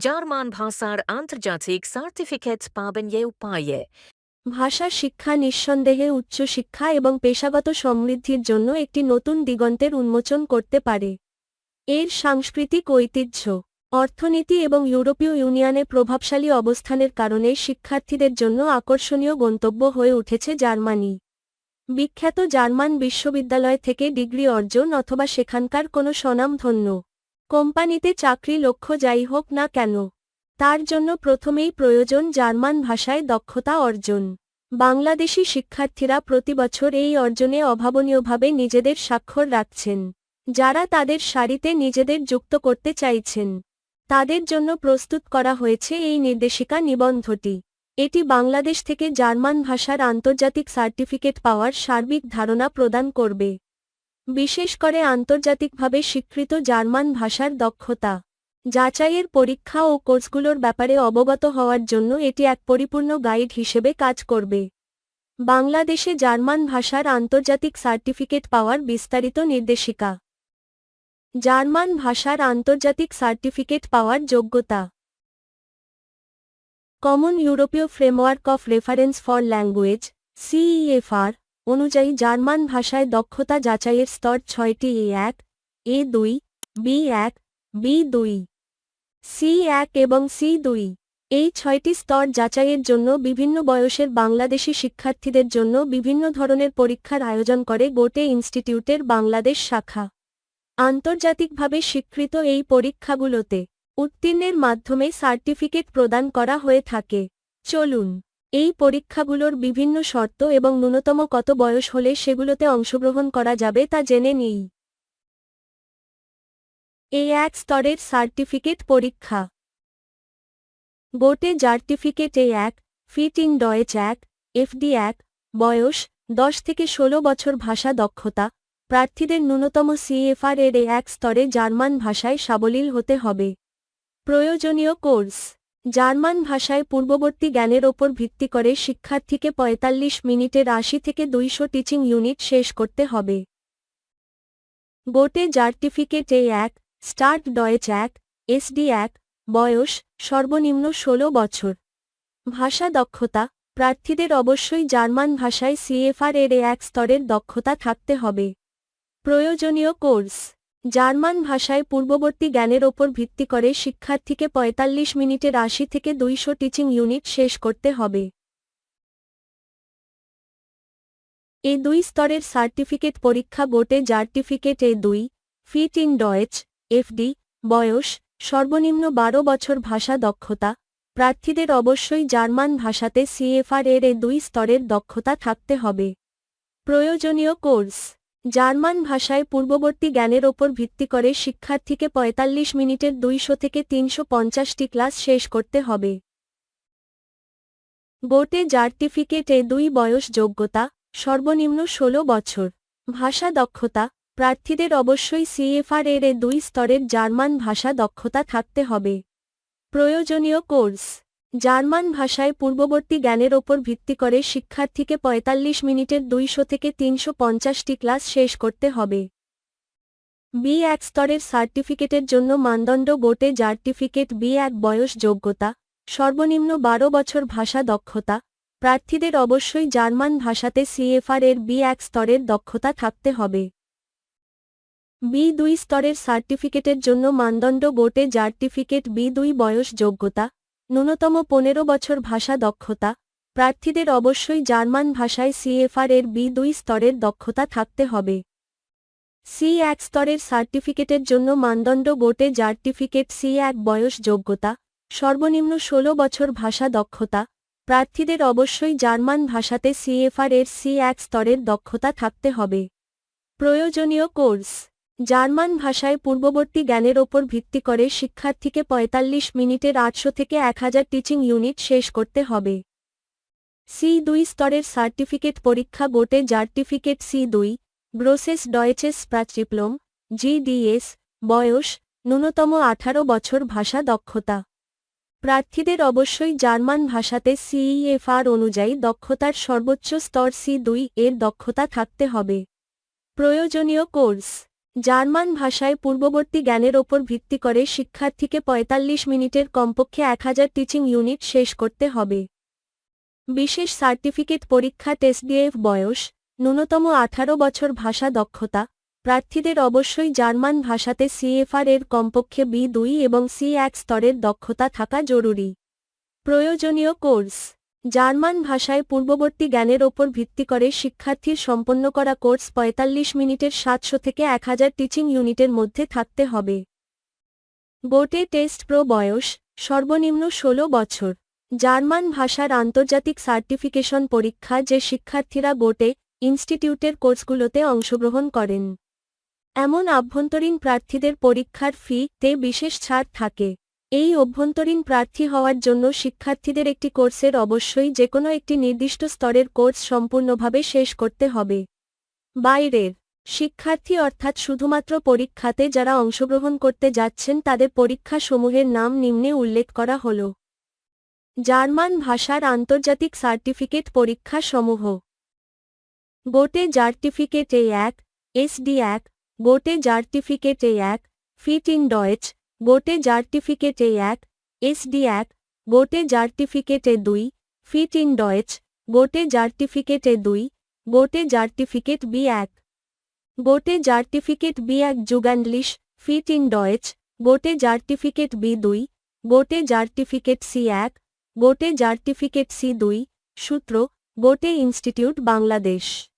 German ভাষার আন্তর্জাতিক certificate পাবেন এ উপায়ে। ভাষা শিক্ষা নিঃসন্দেহে উচ্চশিক্ষা এবং পেশাগত সমৃদ্ধির জন্য একটি নতুন দিগন্তের উন্মোচন করতে পারে। এর সাংস্কৃতিক ঐতিহ্য, অর্থনীতি এবং ইউরোপীয় ইউনিয়নে প্রভাবশালী অবস্থানের কারণে শিক্ষার্থীদের জন্য আকর্ষণীয় গন্তব্য হয়ে উঠেছে জার্মানি। বিখ্যাত জার্মান বিশ্ববিদ্যালয় থেকে ডিগ্রি অর্জন অথবা সেখানকার কোনো স্বনামধন্য কোম্পানিতে চাকরি লক্ষ্য যাই হোক না কেন, তার জন্য প্রথমেই প্রয়োজন জার্মান ভাষায় দক্ষতা অর্জন। বাংলাদেশি শিক্ষার্থীরা প্রতিবছর এই অর্জনে অভাবনীয়ভাবে নিজেদের স্বাক্ষর রাখছেন, যারা তাদের সারিতে নিজেদের যুক্ত করতে চাইছেন। তাদের জন্য প্রস্তুত করা হয়েছে এই নির্দেশিকা নিবন্ধটি। এটি বাংলাদেশ থেকে জার্মান ভাষার আন্তর্জাতিক সার্টিফিকেট পাওয়ার সার্বিক ধারণা প্রদান করবে। বিশেষ করে আন্তর্জাতিকভাবে স্বীকৃত জার্মান ভাষার দক্ষতা। যাচাইয়ের পরীক্ষা ও কোর্সগুলোর ব্যাপারে অবগত হওয়ার জন্য এটি এক পরিপূর্ণ গাইড হিসেবে কাজ করবে। বাংলাদেশে জার্মান ভাষার আন্তর্জাতিক সার্টিফিকেট পাওয়ার বিস্তারিত নির্দেশিকা। জার্মান ভাষার আন্তর্জাতিক সার্টিফিকেট পাওয়ার যোগ্যতা। কমন ইউরোপীয় framework of reference for language, CEFR অনুযায়ী জার্মান ভাষায় দক্ষতা যাচাইয়ের স্তর ছয়টি, এ এক, এ দুই, বি এক, বি দুই, সি এক এবং সি দুই। এই ছয়টি স্তর যাচাইয়ের জন্য বিভিন্ন বয়সের বাংলাদেশি শিক্ষার্থীদের জন্য বিভিন্ন ধরনের পরীক্ষার আয়োজন করে গোটে ইনস্টিটিউটের বাংলাদেশ শাখা। আন্তর্জাতিকভাবে স্বীকৃত এই পরীক্ষাগুলোতে উত্তীর্ণের মাধ্যমে সার্টিফিকেট প্রদান করা হয়ে থাকে। চলুন। এই পরীক্ষাগুলোর বিভিন্ন শর্ত এবং ন্যূনতম কত বয়স হলে সেগুলোতে অংশগ্রহণ করা যাবে তা জেনে নিই। এ এক স্তরের সার্টিফিকেট পরীক্ষা। গোটে জার্টিফিকেট এ এক, ফিট ইন ডয়েচ এক, এফডি এক, বয়স, দশ থেকে ষোলো বছর ভাষা দক্ষতা, প্রার্থীদের ন্যূনতম সিএফআর এর এক স্তরে জার্মান ভাষায় সাবলীল হতে হবে। প্রয়োজনীয় কোর্স। জার্মান ভাষায় পূর্ববর্তী জ্ঞানের ওপর ভিত্তি করে শিক্ষার্থীকে ৪৫ মিনিটের আশি থেকে দুইশো টিচিং ইউনিট শেষ করতে হবে। গোটে জার্টিফিকেট এ এক, স্টার্ট ডয়েচ এক, এসডি এক, বয়স সর্বনিম্ন ১৬ বছর। ভাষা দক্ষতা, প্রার্থীদের অবশ্যই জার্মান ভাষায় সিএফআর এর এক স্তরের দক্ষতা থাকতে হবে। প্রয়োজনীয় কোর্স জার্মান ভাষায় পূর্ববর্তী জ্ঞানের ওপর ভিত্তি করে শিক্ষার্থীকে ৪৫ মিনিটের আশি থেকে দুইশো টিচিং ইউনিট শেষ করতে হবে। এ দুই স্তরের সার্টিফিকেট পরীক্ষা গোটে জার্টিফিকেট এ দুই, ফিট ইন ডয়েচ এফডি বয়স, সর্বনিম্ন বারো বছর ভাষা দক্ষতা, প্রার্থীদের অবশ্যই জার্মান ভাষাতে সিএফআর এর এ দুই স্তরের দক্ষতা থাকতে হবে। প্রয়োজনীয় কোর্স জার্মান ভাষায় পূর্ববর্তী জ্ঞানের ওপর ভিত্তি করে শিক্ষার্থীকে ৪৫ মিনিটের দুইশো থেকে তিনশো পঞ্চাশটি ক্লাস শেষ করতে হবে। গোটে জার্টিফিকেটে দুই বয়স যোগ্যতা, সর্বনিম্ন ১৬ বছর। ভাষা দক্ষতা, প্রার্থীদের অবশ্যই সিএফআর এর দুই স্তরের জার্মান ভাষা দক্ষতা থাকতে হবে। প্রয়োজনীয় কোর্স জার্মান ভাষায় পূর্ববর্তী জ্ঞানের ওপর ভিত্তি করে শিক্ষার্থীকে ৪৫ মিনিটের দুইশো থেকে তিনশো পঞ্চাশটি ক্লাস শেষ করতে হবে। বি এক স্তরের সার্টিফিকেটের জন্য মানদণ্ড গোটে জার্টিফিকেট বি এক বয়স যোগ্যতা, সর্বনিম্ন বারো বছর ভাষা দক্ষতা, প্রার্থীদের অবশ্যই জার্মান ভাষাতে সিএফআর এর বি এক স্তরের দক্ষতা থাকতে হবে। বি দুই স্তরের সার্টিফিকেটের জন্য মানদণ্ড গোটে জার্টিফিকেট বি দুই বয়স যোগ্যতা ন্যূনতম পনেরো বছর ভাষা দক্ষতা, প্রার্থীদের অবশ্যই জার্মান ভাষায় সিএফআর এর বি দুই স্তরের দক্ষতা থাকতে হবে। সি এক স্তরের সার্টিফিকেটের জন্য মানদণ্ড গোটে জার্টিফিকেট সি এক বয়স যোগ্যতা, সর্বনিম্ন ১৬ বছর ভাষা দক্ষতা, প্রার্থীদের অবশ্যই জার্মান ভাষাতে সিএফআর এর সি এক স্তরের দক্ষতা থাকতে হবে। প্রয়োজনীয় কোর্স জার্মান ভাষায় পূর্ববর্তী জ্ঞানের ওপর ভিত্তি করে শিক্ষার্থীকে ৪৫ মিনিটের আটশো থেকে এক হাজার টিচিং ইউনিট শেষ করতে হবে। সি দুই স্তরের সার্টিফিকেট পরীক্ষা গোটে জার্টিফিকেট সি দুই, ব্রোসেস ডয়েচেস প্রাচিপ্লোম জিডিএস বয়স, ন্যূনতম আঠারো বছর ভাষা দক্ষতা। প্রার্থীদের অবশ্যই জার্মান ভাষাতে সিইএফআর অনুযায়ী দক্ষতার সর্বোচ্চ স্তর সি দুই এর দক্ষতা থাকতে হবে। প্রয়োজনীয় কোর্স জার্মান ভাষায় পূর্ববর্তী জ্ঞানের ওপর ভিত্তি করে শিক্ষার্থীকে ৪৫ মিনিটের কমপক্ষে এক হাজার টিচিং ইউনিট শেষ করতে হবে। বিশেষ সার্টিফিকেট পরীক্ষা টেস্টডিএফ বয়স, ন্যূনতম আঠারো বছর ভাষা দক্ষতা, প্রার্থীদের অবশ্যই জার্মান ভাষাতে সিএফআর এর কমপক্ষে বি দুই এবং সি এক স্তরের দক্ষতা থাকা জরুরি। প্রয়োজনীয় কোর্স জার্মান ভাষায় পূর্ববর্তী জ্ঞানের ওপর ভিত্তি করে শিক্ষার্থীর সম্পন্ন করা কোর্স ৪৫ মিনিটের সাতশো থেকে এক হাজার টিচিং ইউনিটের মধ্যে থাকতে হবে। গোটে টেস্ট প্রো বয়স, সর্বনিম্ন ১৬ বছর। জার্মান ভাষার আন্তর্জাতিক সার্টিফিকেশন পরীক্ষা যে শিক্ষার্থীরা গোটে ইনস্টিটিউটের কোর্সগুলোতে অংশগ্রহণ করেন। এমন আভ্যন্তরীণ প্রার্থীদের পরীক্ষার ফি তে বিশেষ ছাড় থাকে। এই অভ্যন্তরীণ প্রার্থী হওয়ার জন্য শিক্ষার্থীদের একটি কোর্সের অবশ্যই যেকোনো একটি নির্দিষ্ট স্তরের কোর্স সম্পূর্ণভাবে শেষ করতে হবে। বাইরের শিক্ষার্থী অর্থাৎ শুধুমাত্র পরীক্ষাতে যারা অংশগ্রহণ করতে যাচ্ছেন তাদের পরীক্ষাসমূহের নাম নিম্নে উল্লেখ করা হল। জার্মান ভাষার আন্তর্জাতিক সার্টিফিকেট পরীক্ষা সমূহ গোটে জার্টিফিকেট এ এক এসডি এক, গোটে জার্টিফিকেট এ এক, ফিট ইন ডয়েচ গোটে জার্টিফিকেট এক, এসডি এক, গোটে জার্টিফিকেট দুই, ফিট ইন ডয়েচ, গোটে জার্টিফিকেট দুই, গোটে জার্টিফিকেট বি এক। গোটে জার্টিফিকেট বি এক যুগান্ডলিশ, ফিট ইন ডয়েচ, গোটে জার্টিফিকেট বি দুই, গোটে জার্টিফিকেট সি এক, গোটে জার্টিফিকেট সি দুই, সূত্র, গোটে ইনস্টিটিউট বাংলাদেশ।